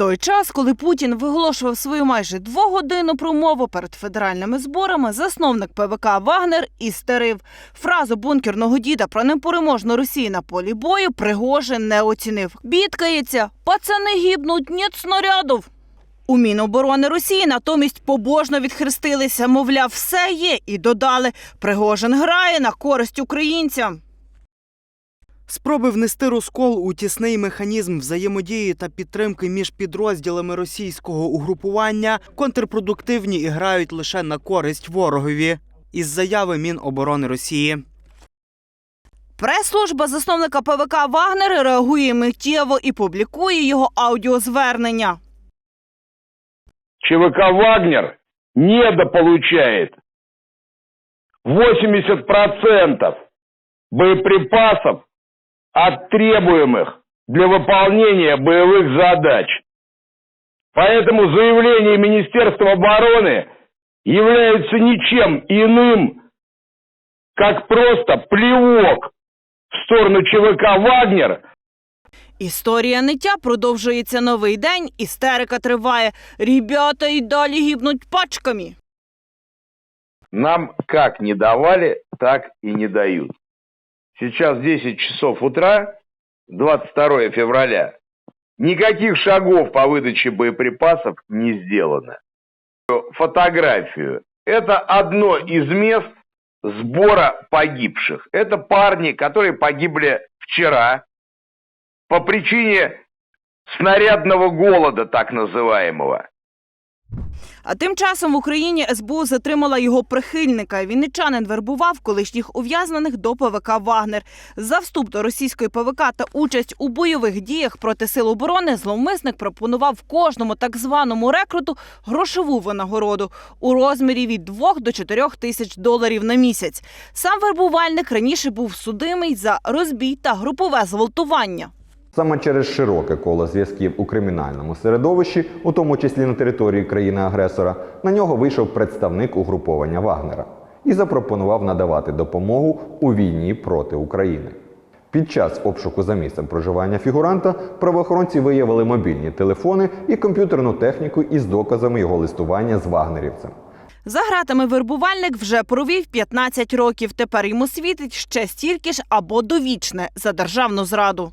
той час, коли Путін виголошував свою майже двогодинну промову перед федеральними зборами, засновник ПВК Вагнер істерив. Фразу бункерного діда про непереможну Росію на полі бою Пригожин не оцінив. Бідкається, пацани гібнуть, нет снарядів. У Міноборони Росії натомість побожно відхрестилися, мовляв, все є, і додали Пригожин грає на користь українцям. Спроби внести розкол у тісний механізм взаємодії та підтримки між підрозділами російського угрупування контрпродуктивні і грають лише на користь ворогові. Із заяви Міноборони Росії. Прес-служба засновника ПВК Вагнер реагує миттєво і публікує його аудіозвернення. ЧВК «Вагнер» недополучает 80% боеприпасов от требуемых для выполнения боевых задач. Поэтому заявление Министерства обороны является ничем иным, как просто плевок в сторону ЧВК «Вагнер» Історія ниття продовжується новий день, істерика триває. Ребята і далі гібнуть пачками. Нам как не давали, так и не дают. Сейчас 10 часов утра, 22 февраля. Никаких шагов по выдаче боеприпасов не сделано. Фотографию. Это одно из мест сбора погибших. Это парни, которые погибли вчера по причине снарядного голода, так называемого. А тим часом в Україні СБУ затримала його прихильника. Вінничанин вербував колишніх ув'язнених до ПВК Вагнер. За вступ до російської ПВК та участь у бойових діях проти сил оборони зловмисник пропонував кожному так званому рекруту грошову винагороду у розмірі від 2 до 4 тисяч доларів на місяць. Сам вербувальник раніше був судимий за розбій та групове зґвалтування. Саме через широке коло зв'язків у кримінальному середовищі, у тому числі на території країни-агресора, на нього вийшов представник угруповання Вагнера і запропонував надавати допомогу у війні проти України. Під час обшуку за місцем проживання фігуранта правоохоронці виявили мобільні телефони і комп'ютерну техніку із доказами його листування з вагнерівцем. За гратами вербувальник вже провів 15 років. Тепер йому світить ще стільки ж або довічне за державну зраду.